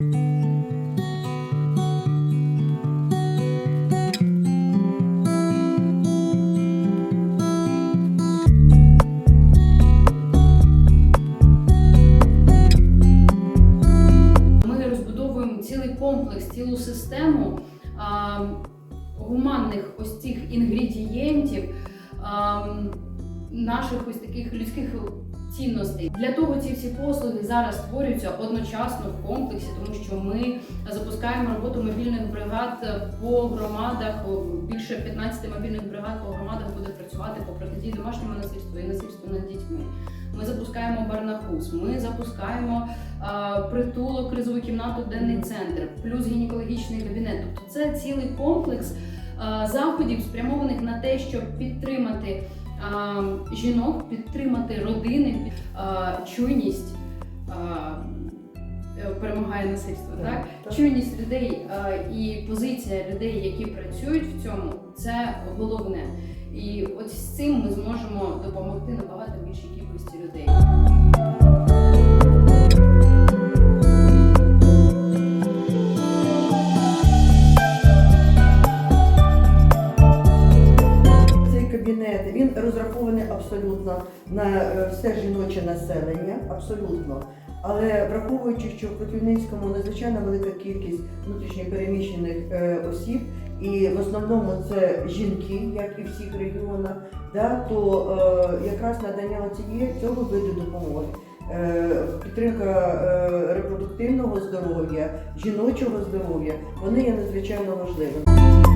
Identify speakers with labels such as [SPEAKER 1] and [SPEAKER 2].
[SPEAKER 1] Ми розбудовуємо цілий комплекс, цілу систему а, гуманних ось цих інгредієнтів, а, наших ось таких людських цінностей. Для того ці всі послуги зараз створюються одночасно в комплексі, тому що ми запускаємо роботу мобільних бригад по громадах. Більше 15 мобільних бригад по громадах буде працювати по протидії домашньому насильству і насильству над дітьми. Ми запускаємо барнахус, ми запускаємо а, притулок, кризову кімнату, денний центр, плюс гінекологічний кабінет. Тобто це цілий комплекс а, заходів, спрямованих на те, щоб підтримати жінок, підтримати родини, чуйність. Перемагає насильство,
[SPEAKER 2] Так,
[SPEAKER 1] так?
[SPEAKER 2] так.
[SPEAKER 1] Чуйність людей а, і позиція людей, які працюють в цьому, це головне. І от з цим ми зможемо допомогти набагато більшій кількості людей.
[SPEAKER 2] Розрахований абсолютно на е, все жіноче населення, абсолютно. Але враховуючи, що в Кропивницькому надзвичайно велика кількість внутрішньопереміщених е, осіб, і в основному це жінки, як і в всіх регіонах, да, то е, якраз надання цієї цього виду допомоги. Підтримка репродуктивного здоров'я, жіночого здоров'я, вони є надзвичайно важливими.